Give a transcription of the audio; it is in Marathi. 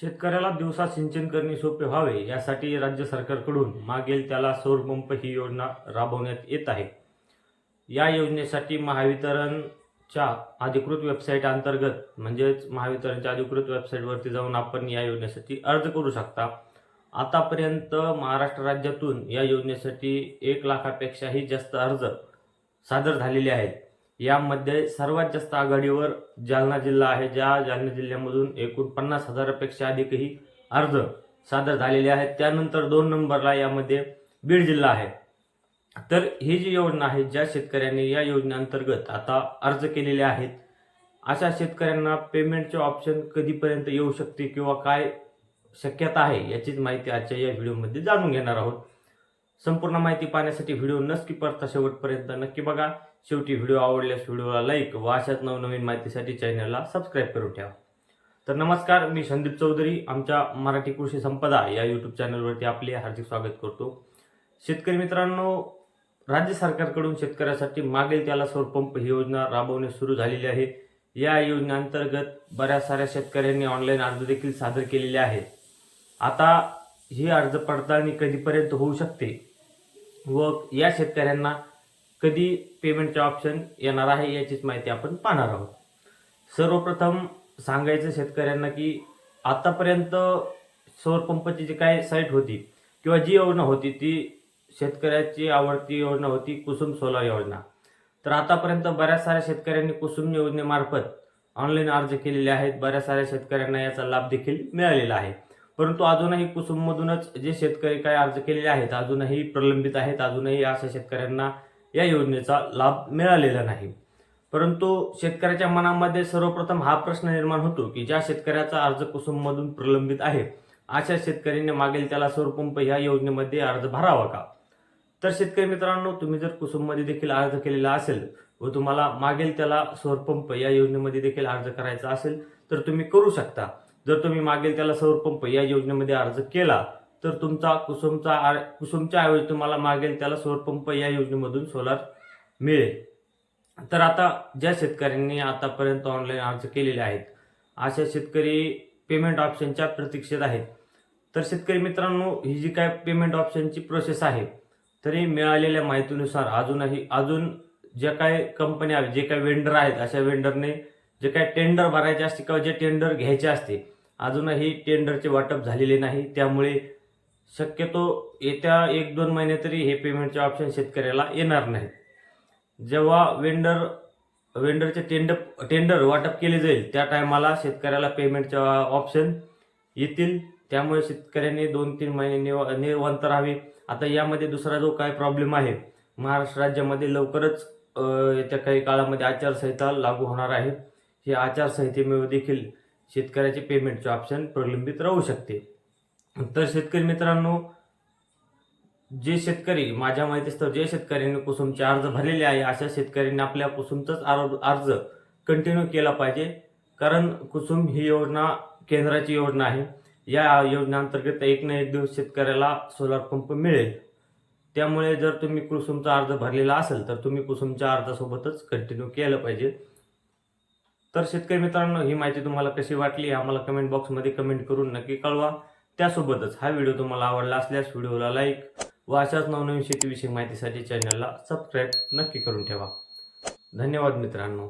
शेतकऱ्याला दिवसा सिंचन करणे सोपे व्हावे यासाठी राज्य सरकारकडून मागेल त्याला सौरपंप ही योजना राबवण्यात येत आहे. या योजनेसाठी महावितरणच्या अधिकृत वेबसाईट अंतर्गत म्हणजेच महावितरणच्या अधिकृत वेबसाईटवरती जाऊन आपण या योजनेसाठी अर्ज करू शकता. आतापर्यंत महाराष्ट्र राज्यातून या योजनेसाठी एक लाखापेक्षाही जास्त अर्ज सादर झालेले आहेत. यामध्ये सर्वात जास्त आघाडीवर जालना जिल्हा आहे ज्या जालना जिल्ह्यामधून एकूण पन्नास हजारापेक्षा अधिकही अर्ज सादर झालेले आहेत. त्यानंतर दोन नंबरला यामध्ये बीड जिल्हा आहे. तर ही जी योजना आहे ज्या शेतकऱ्यांनी या योजनेअंतर्गत आता अर्ज केलेले आहेत अशा शेतकऱ्यांना पेमेंटचे ऑप्शन कधीपर्यंत येऊ शकते किंवा काय शक्यता आहे याचीच माहिती आजच्या या व्हिडिओमध्ये जाणून घेणार आहोत. संपूर्ण माहिती पाहण्यासाठी व्हिडिओ न स्किप करता शेवटपर्यंत नक्की बघा. शेवटी व्हिडिओ आवडल्यास व्हिडिओला लाईक व अशाच नवनवीन माहितीसाठी चॅनलला सबस्क्राईब करून ठेवा. तर नमस्कार मी संदीप चौधरी आमच्या मराठी कृषी संपदा या यूट्यूब चॅनलवरती आपले हार्दिक स्वागत करतो. शेतकरी मित्रांनो राज्य सरकारकडून शेतकऱ्यासाठी मागेल त्याला सौरपंप ही योजना राबवणे सुरू झालेली आहे. या योजनेअंतर्गत बऱ्याच साऱ्या शेतकऱ्यांनी ऑनलाईन अर्ज देखील सादर केलेले आहेत. आता ही अर्ज पडताळणी कधीपर्यंत होऊ शकते? व या शेतकऱ्यांना कधी पेमेंटचे ऑप्शन येणार आहे याचीच माहिती आपण पाहणार आहोत. सर्वप्रथम सांगायचं शेतकऱ्यांना की आतापर्यंत सौरपंपची जी काय साईट होती किंवा जी योजना होती ती शेतकऱ्याची आवडती योजना होती कुसुम सोलार योजना. तर आतापर्यंत बऱ्याच साऱ्या शेतकऱ्यांनी कुसुम योजनेमार्फत ऑनलाईन अर्ज केलेले आहेत. बऱ्याच साऱ्या शेतकऱ्यांना याचा लाभ देखील मिळालेला आहे. परंतु अजूनही कुसुममधूनच जे शेतकरी काय अर्ज केलेले आहेत अजूनही प्रलंबित आहेत अजूनही अशा शेतकऱ्यांना या योजनेचा लाभ मिळालेला नाही. परंतु शेतकऱ्याच्या मनामध्ये सर्वप्रथम हा प्रश्न निर्माण होतो की ज्या शेतकऱ्याचा अर्ज कुसुममधून प्रलंबित आहे अशा शेतकऱ्यांनी मागेल त्याला सौरपंप या योजनेमध्ये अर्ज भरावा का? तर शेतकरी मित्रांनो तुम्ही जर कुसुममध्ये देखील अर्ज केलेला असेल व तुम्हाला मागेल त्याला सौरपंप या योजनेमध्ये देखील अर्ज करायचा असेल तर तुम्ही करू शकता. जर तुम्ही मागेल त्याला सौरपंप या योजनेमध्ये अर्ज केला तर तुमचा कुसुमचा आर- कुसुमच्या ऐवजी तुम्हाला मागेल त्याला सौरपंप या योजनेमधून सोलार मिळेल. तर आता ज्या शेतकऱ्यांनी आतापर्यंत ऑनलाईन अर्ज केलेले आहेत अशा शेतकरी पेमेंट ऑप्शनच्या प्रतीक्षेत आहेत. तर शेतकरी मित्रांनो ही जी काय पेमेंट ऑप्शनची प्रोसेस आहे तरी मिळालेल्या माहितीनुसार अजूनही अजून ज्या काय कंपन्या जे काही वेंडर आहेत अशा वेंडरने जे काय टेंडर भरायचे असते किंवा जे टेंडर घ्यायचे असते अजूनही टेंडरचे वाटप झालेले नाही. त्यामुळे शक्यतो येत्या एक दोन महिने तरी हे पेमेंटचे ऑप्शन शेतकऱ्याला येणार नाहीत. जेव्हा वेंडर वेंडरचे टेंडर टेंडर वाटप केले जाईल त्या टायमाला शेतकऱ्याला पेमेंटचे ऑप्शन येतील. त्यामुळे शेतकऱ्यांनी दोन तीन महिने निव निवांत राहावे. आता यामध्ये दुसरा जो काय प्रॉब्लेम आहे महाराष्ट्र राज्यामध्ये लवकरच येत्या काही काळामध्ये आचारसंहिता लागू होणार आहे. हे आचारसंहितेमुळे देखील शेतकऱ्याचे पेमेंटचे ऑप्शन प्रलंबित राहू शकते. तर शेतकरी मित्रांनो जे शेतकरी माझ्या माहितीस्तव जे शेतकऱ्यांनी कुसुमचे अर्ज भरलेले आहे अशा शेतकऱ्यांनी आपल्या कुसुमचाच आर- अर्ज कंटिन्यू केला पाहिजे. कारण कुसुम ही योजना केंद्राची योजना आहे. या योजनेअंतर्गत एक ना एक दिवस शेतकऱ्याला सोलार पंप मिळेल. त्यामुळे जर तुम्ही कुसुमचा अर्ज भरलेला असेल तर तुम्ही कुसुमच्या अर्जासोबतच कंटिन्यू केलं पाहिजे. तर शेतकरी मित्रांनो ही माहिती तुम्हाला कशी वाटली आम्हाला कमेंट बॉक्समध्ये कमेंट करून नक्की कळवा. त्यासोबतच हा व्हिडिओ तुम्हाला आवडला असल्यास व्हिडिओला लाईक व अशाच नवनवीन शेतीविषयी माहितीसाठी चॅनलला सबस्क्राईब नक्की करून ठेवा. धन्यवाद मित्रांनो.